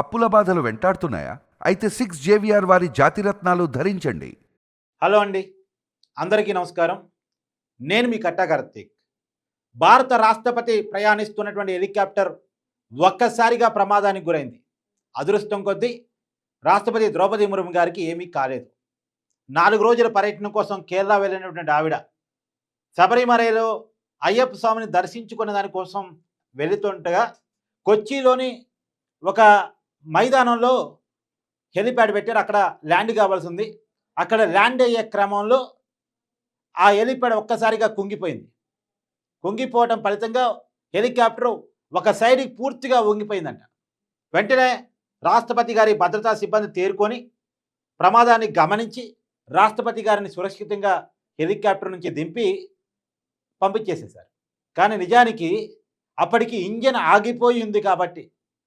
అప్పుల బాధలు వెంటాడుతున్నాయా? అయితే సిక్స్ జేవిఆర్ వారి జాతిరత్నాలు ధరించండి. హలో అండి. అందరికీ నమస్కారం. నేను మీ కట్టా కార్తీక్. భారత రాష్ట్రపతి ప్రయాణిస్తున్నటువంటి హెలికాప్టర్ ఒక్కసారిగా ప్రమాదానికి గురైంది. అదృష్టం కొద్దీ రాష్ట్రపతి ద్రౌపది ముర్ము గారికి ఏమీ కాలేదు. నాలుగు రోజుల పర్యటన కోసం కేరళ వెళ్ళినటువంటి ఆవిడ శబరిమలలో అయ్యప్ప స్వామిని దర్శించుకునే దానికోసం వెళుతుండగా కొచ్చిలోని ఒక మైదానంలో హెలిప్యాడ్ పెట్టారు. అక్కడ ల్యాండ్ కావాల్సి ఉంది అక్కడ ల్యాండ్ అయ్యే క్రమంలో ఆ హెలిప్యాడ్ ఒక్కసారిగా కుంగిపోయింది. కుంగిపోవటం ఫలితంగా హెలికాప్టర్ ఒక సైడ్కి పూర్తిగా వంగిపోయిందంట. వెంటనే రాష్ట్రపతి గారి భద్రతా సిబ్బంది తేరుకొని ప్రమాదాన్ని గమనించి రాష్ట్రపతి గారిని సురక్షితంగా హెలికాప్టర్ నుంచి దింపి పంపించేసేశారు. కానీ నిజానికి అప్పటికి ఇంజన్ ఆగిపోయి ఉంది కాబట్టి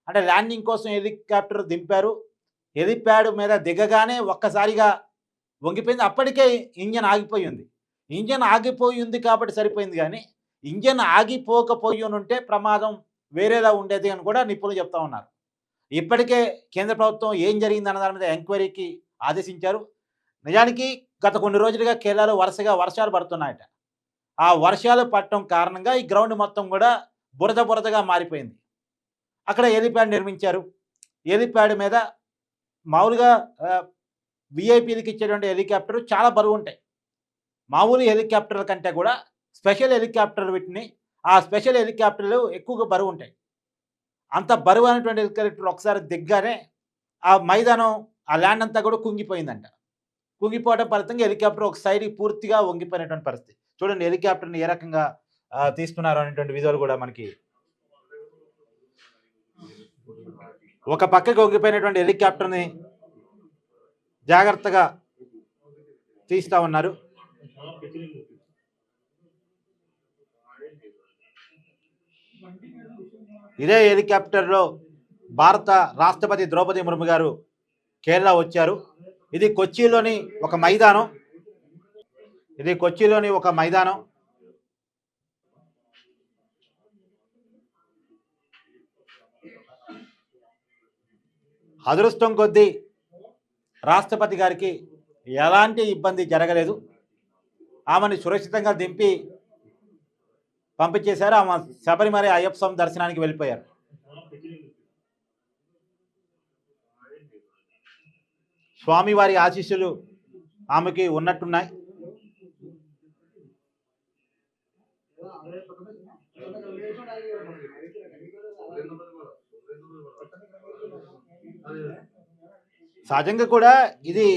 అంటే ల్యాండింగ్ కోసం హెలికాప్టర్ దింపారు. హెలిప్యాడ్ మీద దిగగానే ఒక్కసారిగా వంగిపోయింది. అప్పటికే ఇంజన్ ఆగిపోయి ఉంది ఇంజన్ ఆగిపోయి ఉంది కాబట్టి సరిపోయింది కానీ ఇంజన్ ఆగిపోకపోయి ఉంటే ప్రమాదం వేరేలా ఉండేది అని కూడా నిపుణులు చెప్తా ఉన్నారు. ఇప్పటికే కేంద్ర ప్రభుత్వం ఏం జరిగిందన్న దాని మీద ఎంక్వైరీకి ఆదేశించారు. నిజానికి గత కొన్ని రోజులుగా కేరళలో వరుసగా వర్షాలు పడుతున్నాయట. ఆ వర్షాలు పడటం కారణంగా ఈ గ్రౌండ్ మొత్తం కూడా బురద బురదగా మారిపోయింది. అక్కడ హెలిప్యాడ్ నిర్మించారు? హెలిప్యాడ్ మీద మామూలుగా విఐపీలకు ఇచ్చేటువంటి హెలికాప్టర్ చాలా బరువు ఉంటాయి. మామూలు హెలికాప్టర్ల కంటే కూడా స్పెషల్ హెలికాప్టర్ వీటిని ఆ స్పెషల్ హెలికాప్టర్లు ఎక్కువగా బరువు ఉంటాయి. అంత బరువు అయినటువంటి హెలికాప్టర్ ఒకసారి దిగ్గానే ఆ మైదానం ఆ ల్యాండ్ అంతా కూడా కుంగిపోయిందంట. కుంగిపోవడం ఫలితంగా హెలికాప్టర్ ఒక సైడ్కి పూర్తిగా వంగిపోయినటువంటి పరిస్థితి. చూడండి హెలికాప్టర్ని ఏ రకంగా తీసుకున్నారు అనేటువంటి విజువల్ కూడా మనకి ఒక పక్కకి వంగిపోయినటువంటి హెలికాప్టర్ని జాగ్రత్తగా తీస్తా ఉన్నారు. ఇదే హెలికాప్టర్లో భారత రాష్ట్రపతి ద్రౌపది ముర్ము గారు కేరళ వచ్చారు. ఇది కొచ్చిలోని ఒక మైదానం. ఇది కొచ్చిలోని ఒక మైదానం. అదృష్టం కొద్దీ రాష్ట్రపతి గారికి ఎలాంటి ఇబ్బంది జరగలేదు. ఆమెను సురక్షితంగా దింపి పంపించేశారు. ఆమె శబరిమల అయ్యప్ప స్వామి దర్శనానికి వెళ్ళిపోయారు. స్వామివారి ఆశీస్సులు ఆమెకి ఉన్నట్టున్నాయి. సహజంగా కూడా ఇది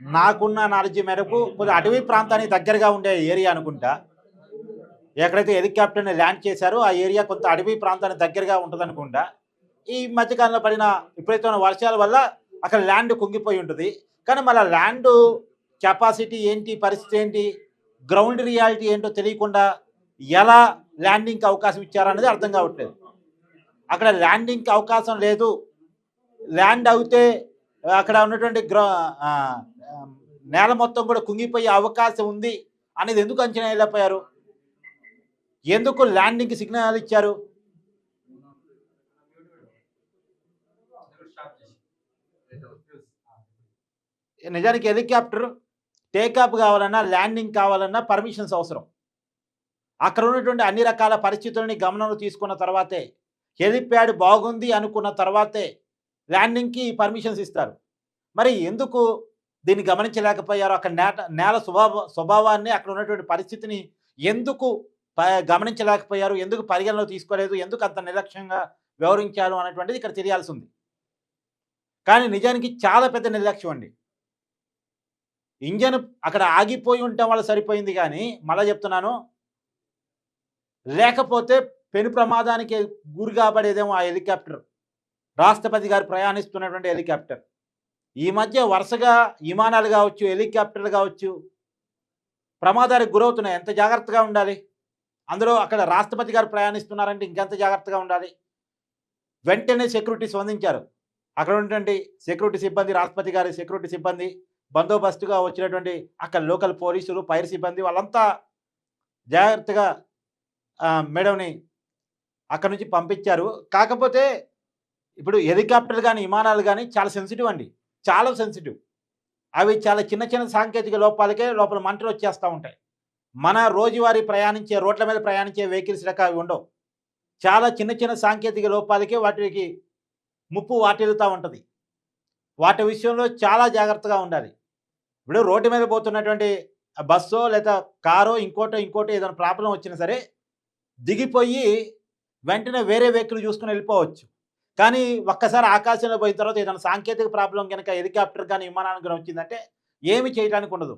నాకున్న నాలెడ్జ్ మేరకు కొద్దిగా అటవీ ప్రాంతానికి దగ్గరగా ఉండే ఏరియా అనుకుంటా. ఎక్కడైతే హెలికాప్టర్ని ల్యాండ్ చేశారో ఆ ఏరియా కొంత అడవి ప్రాంతానికి దగ్గరగా ఉంటుంది అనుకుంటా ఈ మధ్యకాలంలో పడిన విపరీతమైన వర్షాల వల్ల అక్కడ ల్యాండ్ కుంగిపోయి ఉంటుంది. కానీ మళ్ళీ ల్యాండ్ కెపాసిటీ ఏంటి పరిస్థితి ఏంటి గ్రౌండ్ రియాలిటీ ఏంటో తెలియకుండా ఎలా ల్యాండింగ్కి అవకాశం ఇచ్చారనేది అర్థం కావట్లేదు. అక్కడ ల్యాండింగ్కి అవకాశం లేదు. ల్యాండ్ అవుతే అక్కడ ఉన్నటువంటి గ్రౌ నేల మొత్తం కూడా కుంగిపోయే అవకాశం ఉంది అనేది ఎందుకు అంచనా వెళ్ళిపోయారు ఎందుకు ల్యాండింగ్కి సిగ్నల్ ఇచ్చారు? నిజానికి హెలికాప్టర్ టేకాప్ కావాలన్నా ల్యాండింగ్ కావాలన్నా పర్మిషన్స్ అవసరం. అక్కడ ఉన్నటువంటి అన్ని రకాల పరిస్థితులని గమనంలో తీసుకున్న తర్వాతే హెలిప్యాడ్ బాగుంది అనుకున్న తర్వాతే ల్యాండింగ్కి పర్మిషన్స్ ఇస్తారు. మరి ఎందుకు దీన్ని గమనించలేకపోయారు? అక్కడ నేట నేల స్వభావ స్వభావాన్ని అక్కడ ఉన్నటువంటి పరిస్థితిని ఎందుకు ప- గమనించలేకపోయారు? ఎందుకు పరిగణలో తీసుకోలేదు? ఎందుకు అంత నిర్లక్ష్యంగా వ్యవహరించారు అనేటువంటిది ఇక్కడ తెలియాల్సి ఉంది. కానీ నిజానికి చాలా పెద్ద నిర్లక్ష్యం అండి. ఇంజన్ అక్కడ ఆగిపోయి ఉండటం వల్ల సరిపోయింది కానీ మళ్ళీ చెప్తున్నాను లేకపోతే పెను ప్రమాదానికి గురి కాబడేదేమో ఆ హెలికాప్టర్. రాష్ట్రపతి గారు ప్రయాణిస్తున్నటువంటి హెలికాప్టర్. ఈ మధ్య వరుసగా విమానాలు కావచ్చు హెలికాప్టర్లు కావచ్చు ప్రమాదానికి గురవుతున్నాయి. ఎంత జాగ్రత్తగా ఉండాలి? అందులో అక్కడ రాష్ట్రపతి గారు ప్రయాణిస్తున్నారంటే ఇంకెంత జాగ్రత్తగా ఉండాలి? వెంటనే సెక్యూరిటీ స్పందించారు. అక్కడ ఉన్నటువంటి సెక్యూరిటీ సిబ్బంది రాష్ట్రపతి గారి సెక్యూరిటీ సిబ్బంది బందోబస్తుగా వచ్చినటువంటి అక్కడ లోకల్ పోలీసులు పైర్ సిబ్బంది వాళ్ళంతా జాగ్రత్తగా మేడంని అక్కడ నుంచి పంపించారు. కాకపోతే ఇప్పుడు హెలికాప్టర్ కానీ విమానాలు కానీ చాలా సెన్సిటివ్ అండి. చాలా సెన్సిటివ్ అవి చాలా చిన్న చిన్న సాంకేతిక లోపాలకే లోపల మంటలు వచ్చేస్తూ ఉంటాయి. మన రోజువారీ ప్రయాణించే రోడ్ల మీద ప్రయాణించే వెహికల్స్ లెక్క అవి ఉండవు. చాలా చిన్న చిన్న సాంకేతిక లోపాలకే వాటికి ముప్పు వాటిల్లుతూ ఉంటుంది. వాటి విషయంలో చాలా జాగ్రత్తగా ఉండాలి. ఇప్పుడు రోడ్డు మీద పోతున్నటువంటి బస్సో లేదా కారో ఇంకోటో ఇంకోటో ఏదైనా ప్రాబ్లం వచ్చినా సరే దిగిపోయి వెంటనే వేరే వెహికల్ చూసుకుని వెళ్ళిపోవచ్చు. కానీ ఒక్కసారి ఆకాశంలో పోయిన తర్వాత ఏదైనా సాంకేతిక ప్రాబ్లం కనుక హెలికాప్టర్ కానీ విమానానికి కానీ వచ్చిందంటే ఏమి చేయడానికి ఉండదు.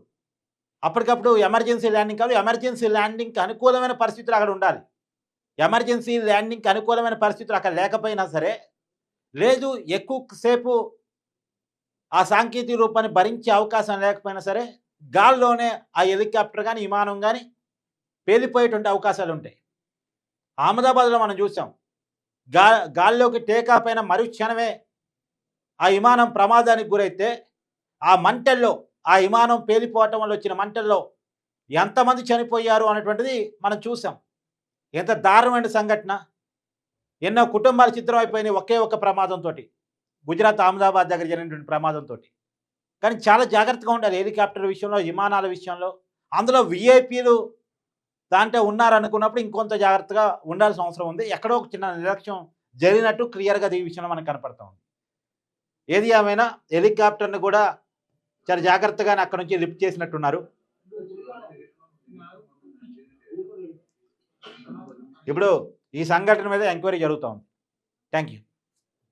అప్పటికప్పుడు ఎమర్జెన్సీ ల్యాండింగ్ కాదు ఎమర్జెన్సీ ల్యాండింగ్కి అనుకూలమైన పరిస్థితులు అక్కడ ఉండాలి. ఎమర్జెన్సీ ల్యాండింగ్కి అనుకూలమైన పరిస్థితులు అక్కడ లేకపోయినా సరే లేదు ఎక్కువసేపు ఆ సాంకేతిక రూపాన్ని భరించే అవకాశం లేకపోయినా సరే గాల్లోనే ఆ హెలికాప్టర్ కానీ విమానం కానీ పేలిపోయేటువంటి అవకాశాలు ఉంటాయి. అహ్మదాబాద్లో మనం చూసాం గా గాల్లోకి టేకాఫ్ అయిన మరుక్షణమే ఆ విమానం ప్రమాదానికి గురైతే ఆ మంటల్లో ఆ విమానం పేలిపోవటం వల్ల వచ్చిన మంటల్లో ఎంతమంది చనిపోయారు అనేటువంటిది మనం చూసాం. ఎంత దారుణమైన సంఘటన. ఎన్నో కుటుంబాలు చిత్రం అయిపోయినాయి ఒకే ఒక్క ప్రమాదంతో గుజరాత్ అహ్మదాబాద్ దగ్గర జరిగినటువంటి ప్రమాదంతో కానీ చాలా జాగ్రత్తగా ఉండాలి హెలికాప్టర్ విషయంలో విమానాల విషయంలో. అందులో విఐపీలు దాంట్లో ఉన్నారనుకున్నప్పుడు ఇంకొంత జాగ్రత్తగా ఉండాల్సిన అవసరం ఉంది. ఎక్కడో ఒక చిన్న నిర్లక్ష్యం జరిగినట్టు క్లియర్గా ఈ విషయంలో మనకు కనపడతా ఉంది. ఏది ఏమైనా హెలికాప్టర్ని కూడా చాలా జాగ్రత్తగానే అక్కడ నుంచి లిఫ్ట్ చేసినట్టున్నారు. ఇప్పుడు ఈ సంఘటన మీద ఎంక్వైరీ జరుగుతూ ఉంది. Thank you